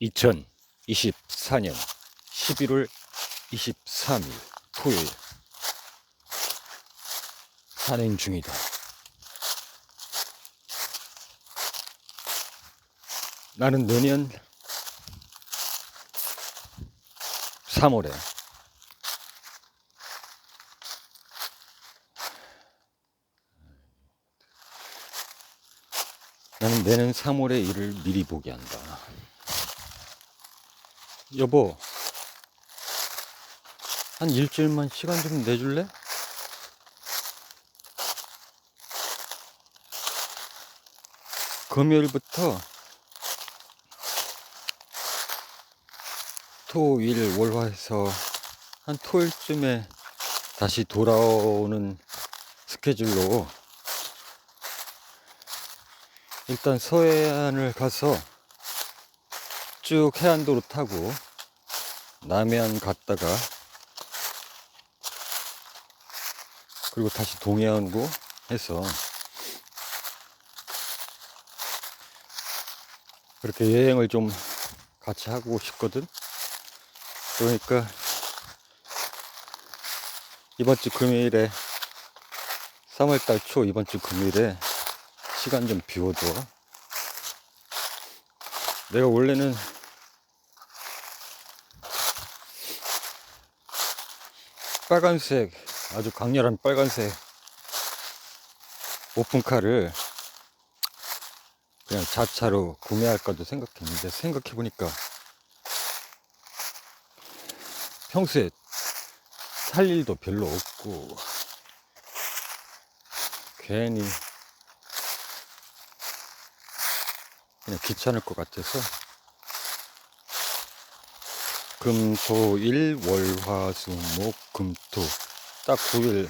2024년 11월 23일 토요일 산행 중이다. 나는 내년 3월에 나는 내년 3월에 일을 미리 보게 한다. 여보, 한 일주일만 시간 좀 내줄래? 금요일부터 토, 일, 월 화 해서 한 토요일쯤에 다시 돌아오는 스케줄로 일단 서해안을 가서 쭉 해안도로 타고 남해안 갔다가 그리고 다시 동해안으로 해서 그렇게 여행을 좀 같이 하고 싶거든. 그러니까 이번 주 금요일에 3월달 초 이번 주 금요일에 시간 좀 비워줘. 내가 원래는 빨간색 아주 강렬한 빨간색 오픈카를 그냥 자차로 구매할까도 생각했는데 생각해보니까 평소에 살 일도 별로 없고 괜히 그냥 귀찮을 것 같아서 금, 토, 일, 월, 화, 수, 목, 금, 토. 딱 9일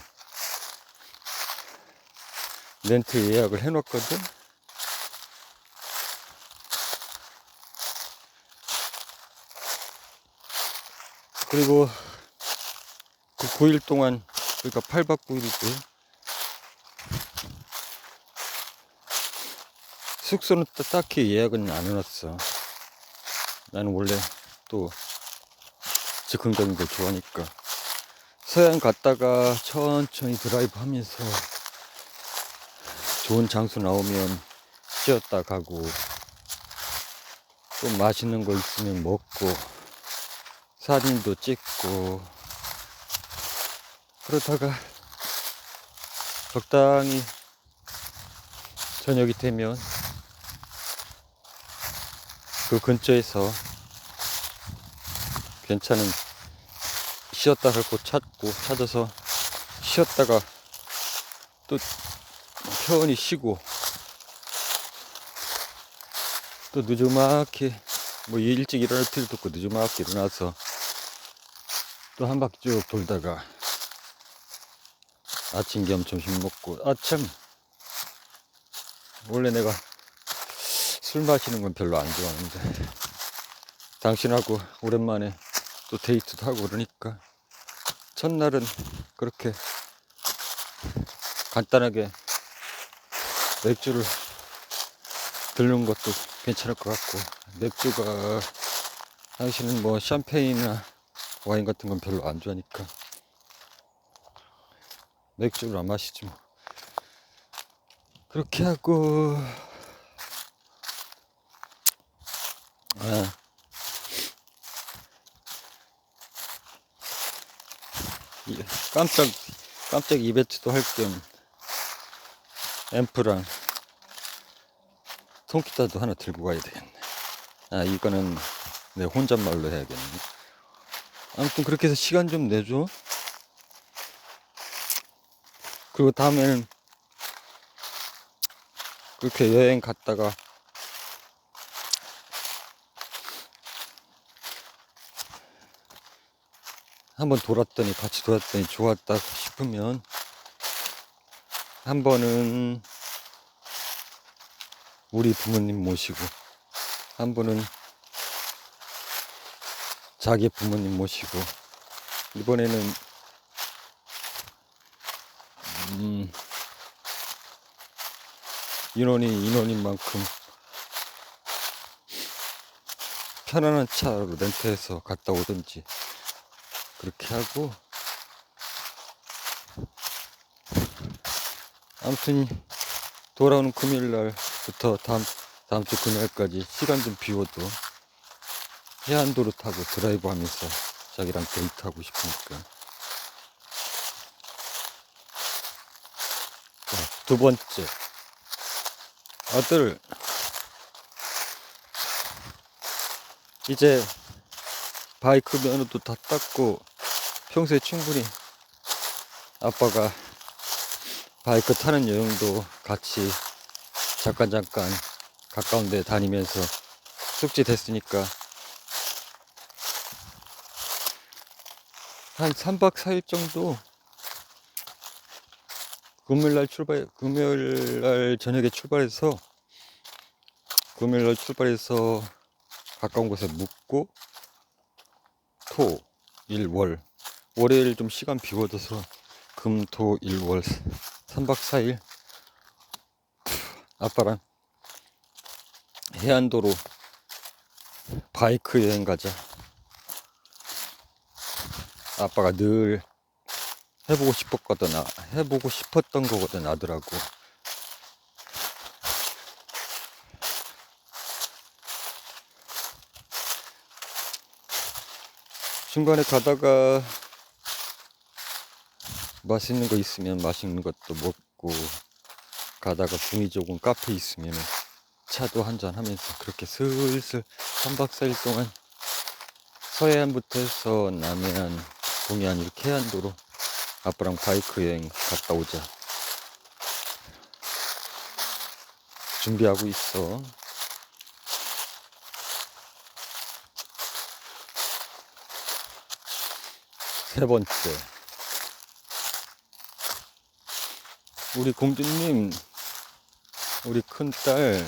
렌트 예약을 해놨거든? 그리고 그 9일 동안, 그러니까 8박 9일이지. 숙소는 또 딱히 예약은 안 해놨어. 나는 원래 또 즉흥적인 걸 좋아하니까. 서해안 갔다가 천천히 드라이브 하면서 좋은 장소 나오면 쉬었다 가고 또 맛있는 거 있으면 먹고 사진도 찍고 그러다가 적당히 저녁이 되면 그 근처에서 괜찮은 쉬었다 갈곳 찾고 찾아서 쉬었다가 또 편히 쉬고 또 늦지막히 뭐 일찍 일어날 필요도 없고 늦지막히 일어나서 또 한 바퀴 쭉 돌다가 아침 겸 점심 먹고 아참. 원래 내가 술 마시는 건 별로 안 좋아하는데 당신하고 오랜만에 또 데이트도 하고 그러니까 첫날은 그렇게 간단하게 맥주를 들는 것도 괜찮을 것 같고 맥주가 당신은 뭐 샴페인이나 와인 같은 건 별로 안 좋아하니까 맥주를 안 마시지 뭐. 그렇게 하고 아 깜짝 깜짝 이벤트도 할 겸 앰프랑 통기타도 하나 들고 가야 되겠네. 아 이거는 내 혼잣말로 해야겠네. 아무튼 그렇게 해서 시간 좀 내줘. 그리고 다음에는 그렇게 여행 갔다가 한번 돌았더니 같이 돌았더니 좋았다 싶으면 한 번은 우리 부모님 모시고 한 번은 자기 부모님 모시고 이번에는 음, 인원이 인원인 만큼 편안한 차로 렌트해서 갔다 오든지 그렇게 하고. 아무튼 돌아오는 금요일 날부터 다음 다음 주 금요일까지 시간 좀 비워도 해안도로 타고 드라이브 하면서 자기랑 데이트하고 싶으니까. 자, 두 번째. 아들. 이제 바이크 면허도 다 땄고 평소에 충분히 아빠가 바이크 타는 여행도 같이 잠깐 잠깐 가까운 데 다니면서 숙지 됐으니까 한 3박 4일 정도 금요일 날 출발 금요일 날 저녁에 출발해서 금요일 날 출발해서 가까운 곳에 묵고 토, 일, 월 월요일 좀 시간 비워둬서 금, 토, 일, 월 3박 4일. 아빠랑 해안도로 바이크 여행 가자. 아빠가 늘 해보고 싶었거든. 아, 해보고 싶었던 거거든 아들하고. 중간에 가다가 맛있는 거 있으면 맛있는 것도 먹고 가다가 분위 좋은 카페 있으면 차도 한잔 하면서 그렇게 슬슬 3박 4일 동안 서해안부터 해서 남해안, 동해안 이렇게 해안도로 아빠랑 바이크 여행 갔다 오자. 준비하고 있어. 세 번째 우리 공주님 우리 큰딸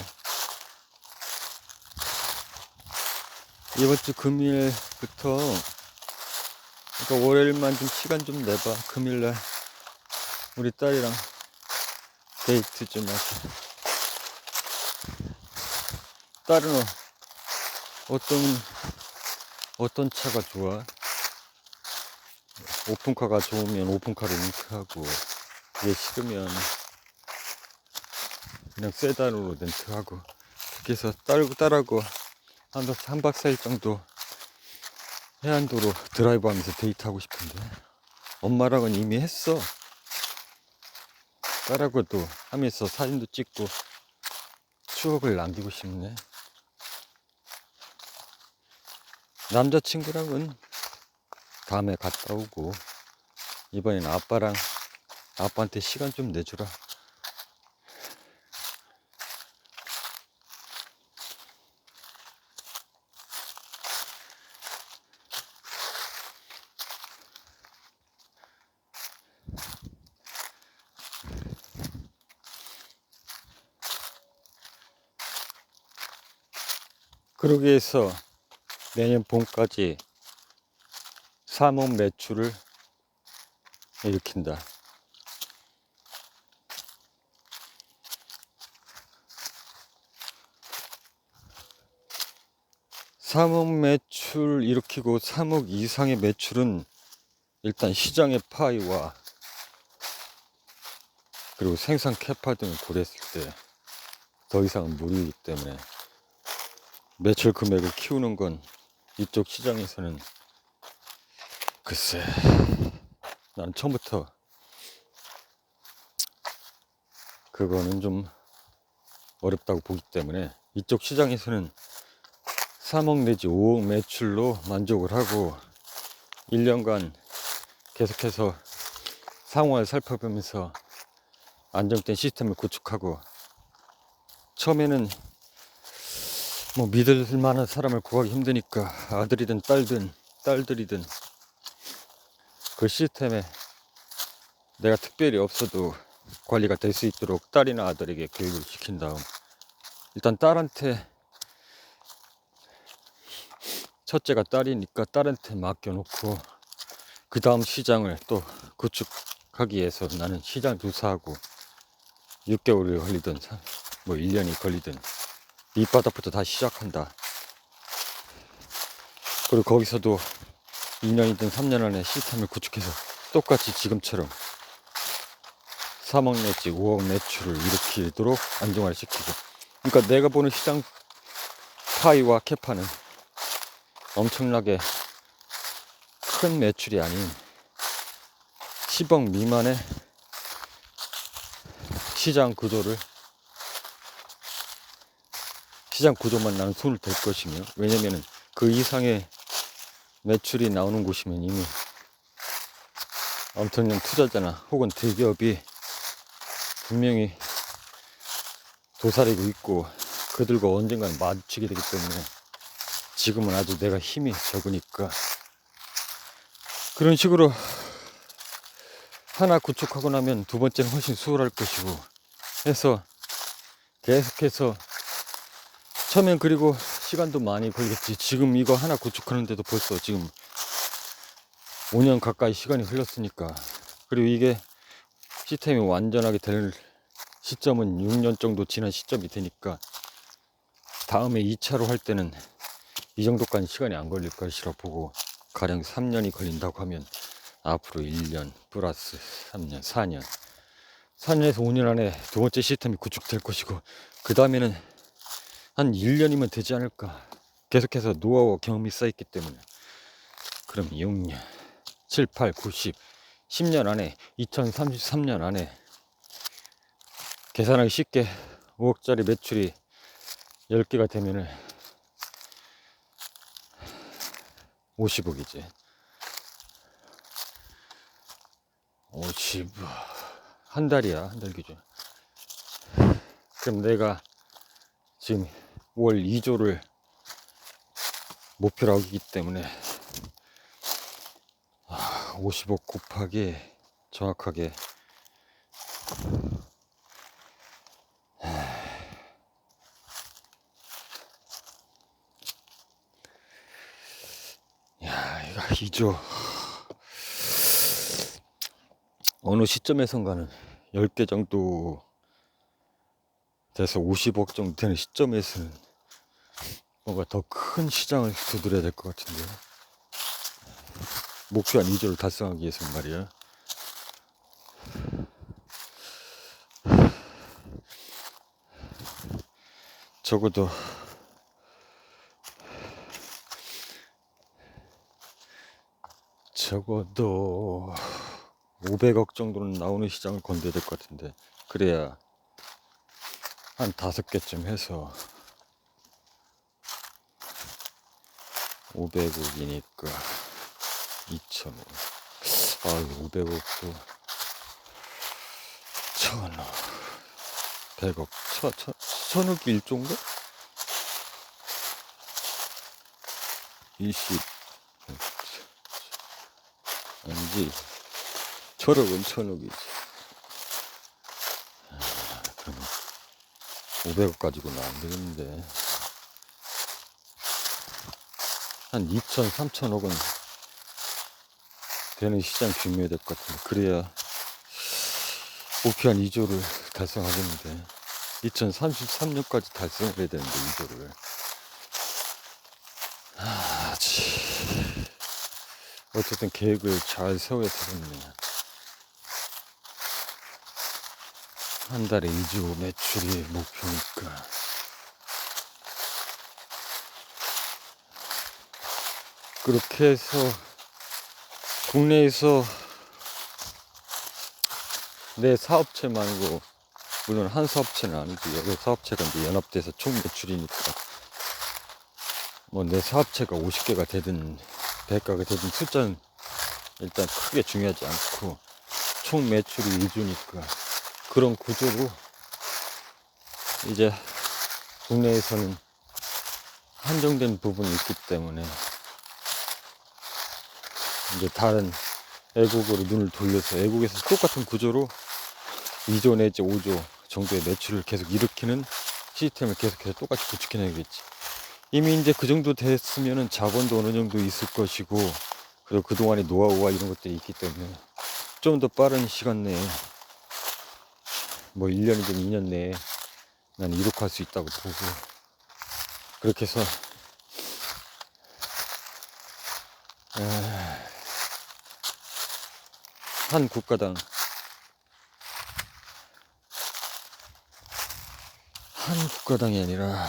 이번 주 금요일부터 그러니까 월요일만 좀 시간 좀 내봐. 금요일날 우리 딸이랑 데이트 좀 하자. 딸은 어- 어떤 어떤 차가 좋아? 오픈카가 좋으면 오픈카를 렌트하고 이게 싫으면 그냥 세단으로 그렇게 해서 딸고 딸하고 한, 박- 한 박, 사일 정도 해안도로 드라이브 하면서 데이트하고 싶은데 엄마랑은 이미 했어. 딸하고도 하면서 사진도 찍고 추억을 남기고 싶네. 남자친구랑은 다음에 갔다 오고 이번엔 아빠랑 아빠한테 시간 좀 내주라 그러기 위해서 내년 봄까지 3억 매출을 일으킨다. 삼억 매출 일으키고 3억 이상의 매출은 일단 시장의 파이와 그리고 생산 캐파 등을 고려했을 때 더 이상은 무리이기 때문에 매출 금액을 키우는 건 이쪽 시장에서는 글쎄 난 처음부터 그거는 좀 어렵다고 보기 때문에 이쪽 시장에서는 3억 내지 5억 매출로 만족을 하고 1년간 계속해서 상황을 살펴보면서 안정된 시스템을 구축하고 처음에는 뭐 믿을 만한 사람을 구하기 힘드니까 아들이든 딸든 딸들이든 그 시스템에 내가 특별히 없어도 관리가 될 수 있도록 딸이나 아들에게 교육을 시킨 다음 일단 딸한테 첫째가 딸이니까 딸한테 맡겨놓고 그 다음 시장을 또 구축하기 위해서 나는 시장 조사하고 6개월이 걸리든 사- 뭐 1년이 걸리든 밑바닥부터 다시 시작한다. 그리고 거기서도 2년이든 3년 안에 시스템을 구축해서 똑같이 지금처럼 3억 내지 5억 매출을 일으키도록 안정화를 시키고 그러니까 내가 보는 시장 파이와 캐파는 엄청나게 큰 매출이 아닌 10억 미만의 시장 구조를 시장 구조만 나는 손을 댈 것이며 왜냐면은 그 이상의 매출이 나오는 곳이면 이미 엄청난 투자자나 혹은 대기업이 분명히 도사리고 있고 그들과 언젠가는 마주치게 되기 때문에 지금은 아주 내가 힘이 적으니까. 그런 식으로 하나 구축하고 나면 두 번째는 훨씬 수월할 것이고 해서 계속해서 처음엔 그리고 시간도 많이 걸리겠지. 지금 이거 하나 구축하는데도 벌써 지금 5년 가까이 시간이 흘렀으니까. 그리고 이게 시스템이 완전하게 될 시점은 6년 정도 지난 시점이 되니까 다음에 2차로 할 때는 이 정도까지 시간이 안 걸릴 것이라 보고 가령 3년이 걸린다고 하면 앞으로 1년 플러스 3년 4년. 4년에서 5년 안에 두 번째 시스템이 구축될 것이고 그 다음에는 한 1년이면 되지 않을까. 계속해서 노하우와 경험이 쌓였기 때문에. 그럼 6년 7, 8, 9, 10 10년 안에 2033년 안에 계산하기 쉽게 5억짜리 매출이 10개가 되면은 50억이지 50, 한 달이야, 한 달 기준. 그럼 내가 지금 월 2조를 목표로 하기 때문에 50억 곱하기 정확하게 2조. 어느 시점에선가는 10개 정도 돼서 50억 정도 되는 시점에서는 뭔가 더 큰 시장을 두드려야 될 것 같은데 목표 한 2조를 달성하기 위해서는 말이야 적어도 적어도 500억 정도는 나오는 시장을 건드려야 될 것 같은데 그래야 한 다섯 개쯤 해서 500억이니까 2천억 아 500억도 천억 100억 천, 천, 천억이 1조인가? 20 아니지 천억은 천억이지. 아, 그러면 500억 가지고는 안 되겠는데. 한 2천, 3천억은 되는 시장 규모해야 될것 같은데. 그래야 목표 한 2조를 달성하겠는데. 2033년까지 달성을 해야 되는데, 2조를. 아, 치. 어쨌든 계획을 잘 세워야 되겠네. 한 달에 2조 매출이 목표니까. 그렇게 해서 국내에서 내 사업체 말고 물론 한 사업체는 아니고 여러 사업체가 이제 연합돼서 총 매출이니까 뭐 내 사업체가 50개가 되든 100개가 되든 숫자는 일단 크게 중요하지 않고 총 매출이 2주니까 그런 구조로 이제 국내에서는 한정된 부분이 있기 때문에 이제 다른 애국으로 눈을 돌려서 애국에서 똑같은 구조로 2조 내지 5조 정도의 매출을 계속 일으키는 시스템을 계속해서 똑같이 구축해내겠지. 이미 이제 그 정도 됐으면은 자본도 어느 정도 있을 것이고 그리고 그동안의 노하우와 이런 것들이 있기 때문에 좀 더 빠른 시간 내에 뭐 1년이든 2년 내에 나는 이룩할 수 있다고 보고 그렇게 해서 에, 한 국가당 한 국가당이 아니라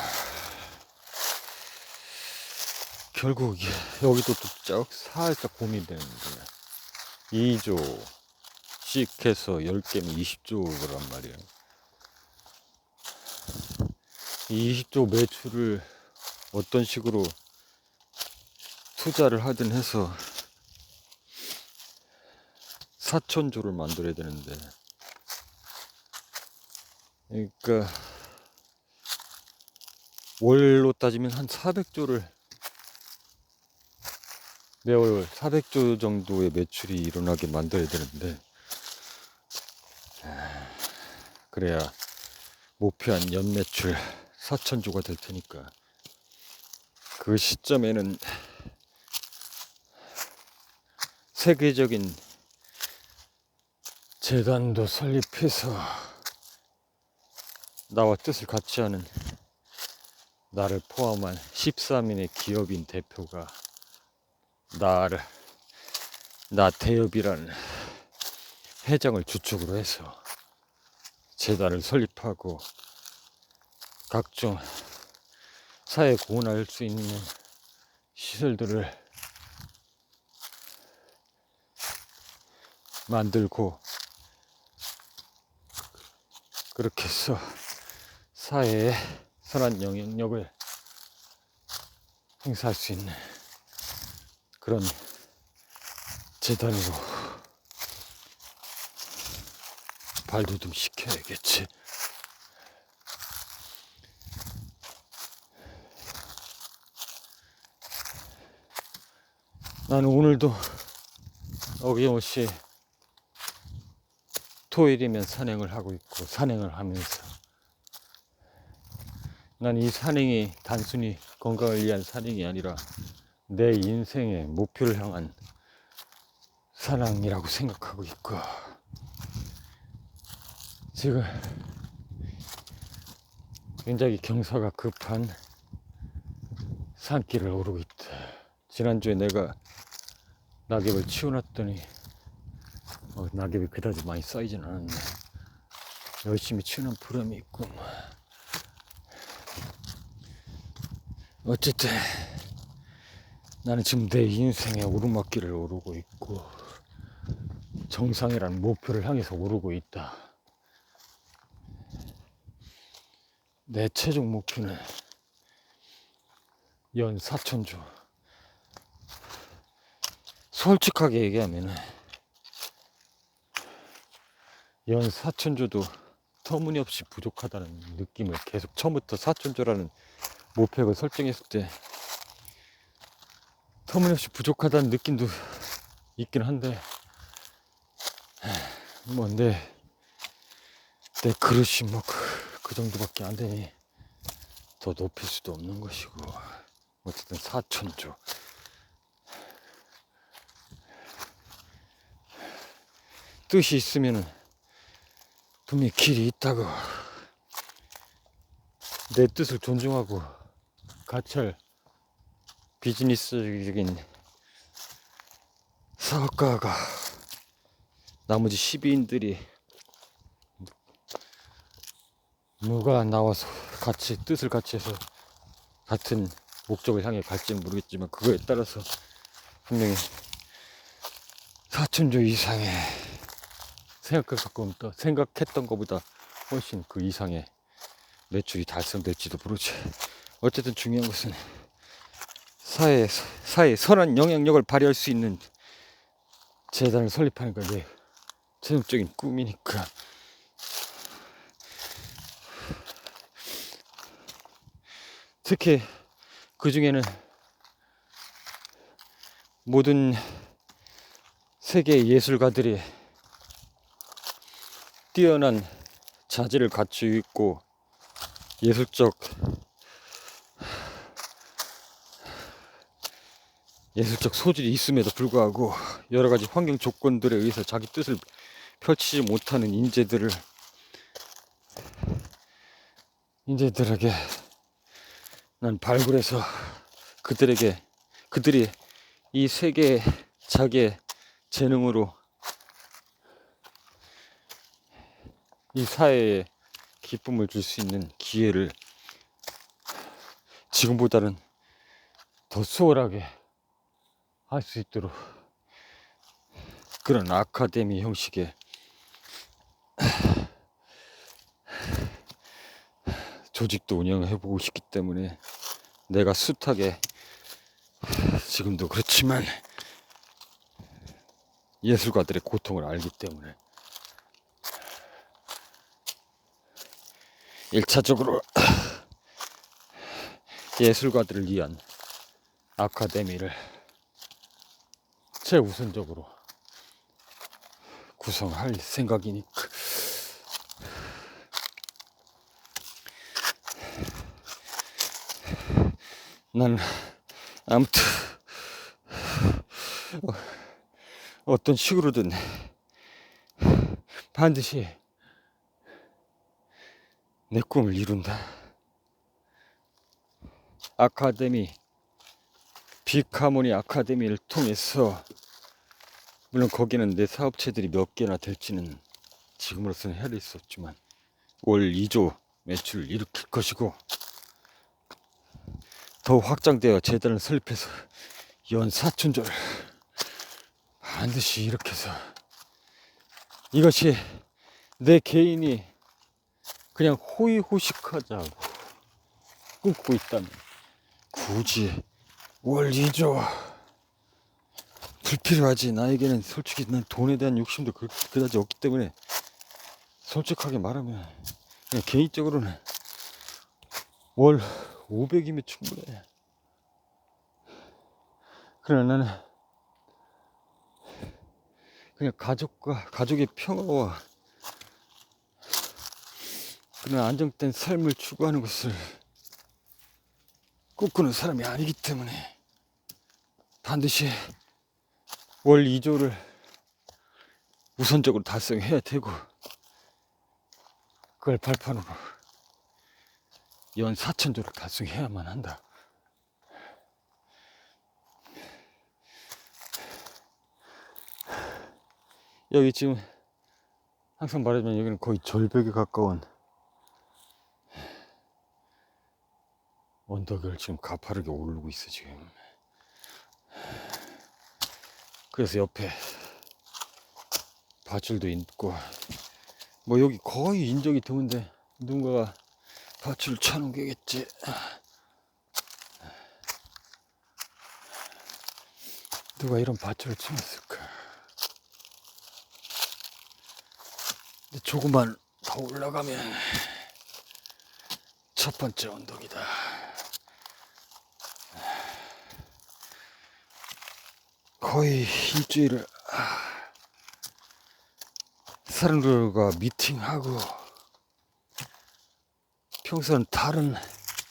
결국 여기도 또쩍 살짝 고민이 되는데. 2조씩 해서 10개면 20조란 말이에요. 20조 매출을 어떤 식으로 투자를 하든 해서 4천조를 만들어야 되는데. 그러니까 월로 따지면 한 400조를 매월 400조 정도의 매출이 일어나게 만들어야 되는데 아, 그래야 목표한 연매출 4천조가 될 테니까. 그 시점에는 세계적인 재단도 설립해서 나와 뜻을 같이 하는 나를 포함한 13인의 기업인 대표가 나를 나 대업이라는 회장을 주축으로 해서 재단을 설립하고 각종 사회 공헌할 수 있는 시설들을 만들고 그렇게 해서 사회에 선한 영향력을 행사할 수 있는 그런 재단으로 발돋움 시켜야겠지. 나는 오늘도 어김없이 토요일이면 산행을 하고 있고 산행을 하면서 난 이 산행이 단순히 건강을 위한 산행이 아니라 내 인생의 목표를 향한 산행이라고 생각하고 있고 지금 굉장히 경사가 급한 산길을 오르고 있다. 지난주에 내가 낙엽을 치워놨더니 어, 낙엽이 그다지 많이 쌓이진 않았네. 열심히 치우는 보람이 있군. 어쨌든 나는 지금 내 인생의 오르막길을 오르고 있고 정상이라는 목표를 향해서 오르고 있다. 내 최종 목표는 연 4천조. 솔직하게 얘기하면은 연 4천조도 터무니없이 부족하다는 느낌을 계속 처음부터 4천조라는 목표를 설정했을 때 터무니없이 부족하다는 느낌도 있긴 한데 뭐내 내 그릇이 뭐그 그 정도밖에 안 되니 더 높일 수도 없는 것이고 어쨌든 4천조. 뜻이 있으면은 분명히 길이 있다고. 내 뜻을 존중하고 가철 비즈니스적인 사업가가 나머지 12인들이 누가 나와서 같이 뜻을 같이 해서 같은 목적을 향해 갈지는 모르겠지만 그거에 따라서 분명히 4천조 이상의 생각했던 생각했던 것보다 훨씬 그 이상의 매출이 달성될지도 모르지. 어쨌든 중요한 것은 사회 사회 선한 영향력을 발휘할 수 있는 재단을 설립하는 게 최종적인 꿈이니까. 특히 그 중에는 모든 세계 예술가들이 뛰어난 자질을 갖추고 예술적 예술적 소질이 있음에도 불구하고 여러 가지 환경 조건들에 의해서 자기 뜻을 펼치지 못하는 인재들을 인재들에게 난 발굴해서 그들에게 그들이 이 세계 자기의 재능으로 이 사회에 기쁨을 줄 수 있는 기회를 지금보다는 더 수월하게 할 수 있도록. 그런 아카데미 형식의 조직도 운영해보고 싶기 때문에 내가 숱하게 지금도 그렇지만 예술가들의 고통을 알기 때문에 1차적으로 예술가들을 위한 아카데미를 최우선적으로 구성할 생각이니까 난 아무튼 어, 어떤 식으로든 반드시 내 꿈을 이룬다. 아카데미, 빅하모니 아카데미를 통해서 물론 거기는 내 사업체들이 몇 개나 될지는 지금으로서는 헤아릴 수 없지만 월 2조 매출을 일으킬 것이고 더 확장되어 재단을 설립해서 연 4천조를 반드시 일으켜서 이것이 내 개인이 그냥 호의호식하자고 꿈꾸고 있다면 굳이 월 2조 불필요하지. 나에게는 솔직히 난 돈에 대한 욕심도 그, 그다지 없기 때문에 솔직하게 말하면 그냥 개인적으로는 월 500이면 충분해. 그러나 나는 그냥 가족과 가족의 평화와 그런 안정된 삶을 추구하는 것을 꿈꾸는 사람이 아니기 때문에 반드시 월 2조를 우선적으로 달성해야 되고 그걸 발판으로 연 4천조를 달성해야만 한다. 여기 지금 항상 말하지만 여기는 거의 절벽에 가까운 언덕을 지금 가파르게 오르고 있어 지금. 그래서 옆에 밧줄도 있고 뭐 여기 거의 인적이 드문데 누군가가 밧줄 쳐놓은 게겠지. 누가 이런 밧줄을? 근데 조금만 더 올라가면 첫 번째 언덕이다. 거의 일주일을 아, 사람들과 미팅하고 평소엔 다른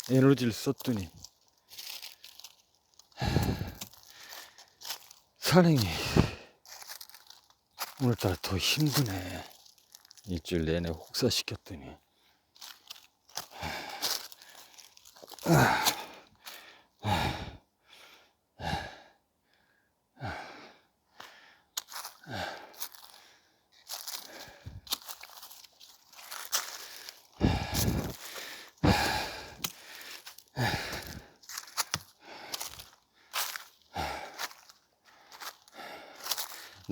에너지를 썼더니 산행이 오늘따라 더 힘드네. 일주일 내내 혹사시켰더니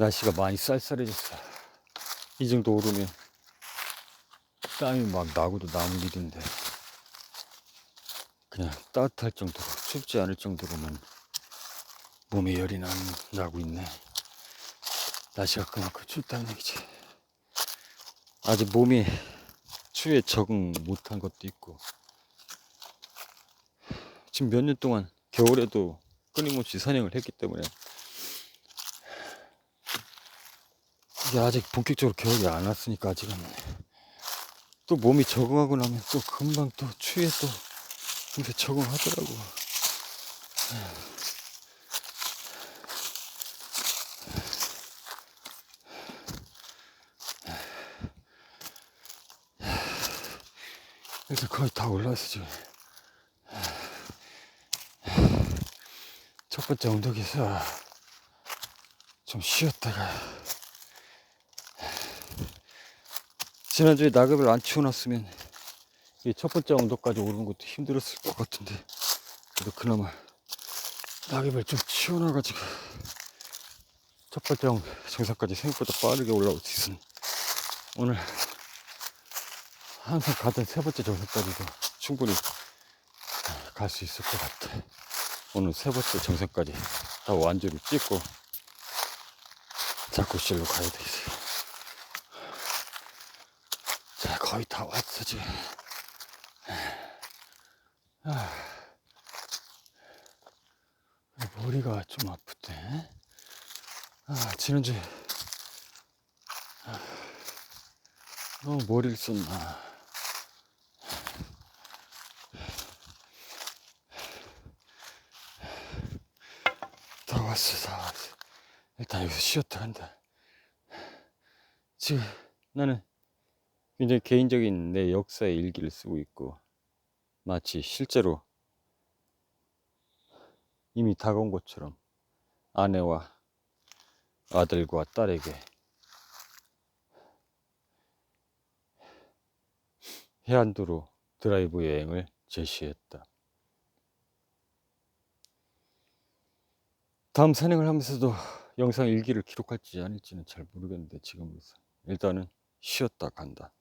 날씨가 많이 쌀쌀해졌어. 이 정도 오르면 땀이 막 나고도 남을 일인데 그냥 따뜻할 정도로 춥지 않을 정도로만 몸에 열이 난, 나고 있네. 날씨가 그만큼 춥다는 얘기지. 아직 몸이 추위에 적응 못한 것도 있고 지금 몇 년 동안 겨울에도 끊임없이 선행을 했기 때문에 이게 아직 본격적으로 겨울이 안 왔으니까 아직은 또 몸이 적응하고 나면 또 금방 또 추위에 또 금세 적응하더라고. 이렇게 거의 다 올라왔어 지금. 첫 번째 언덕에서 좀 쉬었다가 지난주에 낙엽을 안 치워놨으면 이 첫 번째 언덕까지 오르는 것도 힘들었을 것 같은데 그래도 그나마 낙엽을 좀 치워놔가지고 첫 번째 정- 정상까지 생각보다 빠르게 올라올 수 있은 오늘 항상 가던 세 번째 정상까지도 충분히 갈 수 있을 것 같아. 오늘 세 번째 정상까지 다 완전히 찍고 자쿠실로 가야 되겠어요. 자, 거의 다 왔어, 지금. 아, 머리가 좀 아프대. 아, 지난주에 아, 너무 머리를 썼나. 다 왔어, 다 왔어. 일단 여기서 쉬었다 간다. 지금 나는 굉장히 개인적인 내 역사의 일기를 쓰고 있고, 마치 실제로 이미 다가온 것처럼 아내와 아들과 딸에게 해안도로 드라이브 여행을 제시했다. 다음 산행을 하면서도 영상 일기를 기록할지 아닐지는 잘 모르겠는데 지금으로서 일단은 쉬었다 간다.